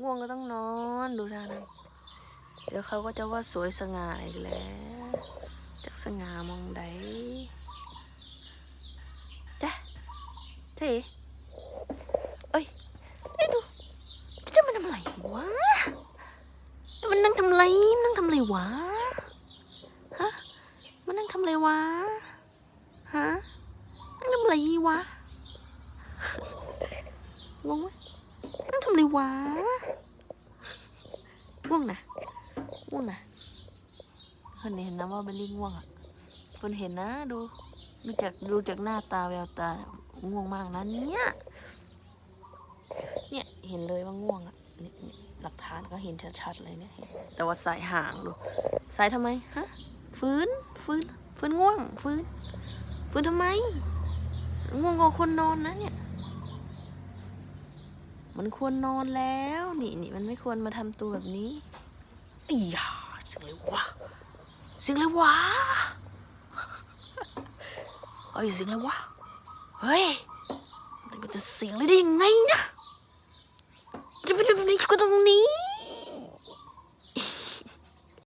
ง่วงก็ต้องนอนดูท่านั้นเดี๋ยวเขาก็จะว่าสวยสง่าอีกแล้วจากสง่ามองใดจ้ะเท่เอ้ยไอ้ดูจะมันทำอะไรวะมันนั่งทำอะไรมันนั่งทำอะไรวะฮะมันนั่งทำอะไรวะฮะนั่งทำอะไรวะงงไหมนั่งทำอะไรวะง่วงนะ ง่วงนะคนเห็นนะว่าเบลลี่ง่วงอะคนเห็นนะดูดูจากดูจากหน้าตาแววตาง่วงมากนะเนี่ยเนี่ยเห็นเลยว่าง่วงอะหลักฐานก็เห็นชัดๆเลยเนี่ยแต่ว่าสายห่างดูสายทำไมฮะฟื้นฟื้นฟื้นง่วงฟื้นฟื้นทำไม ง่วงกว่าคนนอนนะเนี่ยมันควรนอนแล้ว นี่นี่มันไม่ควรมาทำตัวแบบนี้ อีหยาเสียงเลยวะเสียงเลยวะเฮ้ยเสียงเลยวะเฮ้ยมันจะเสียงเลยได้ยังไงนะจะไปทำแบบนี้ก็ตรงนี้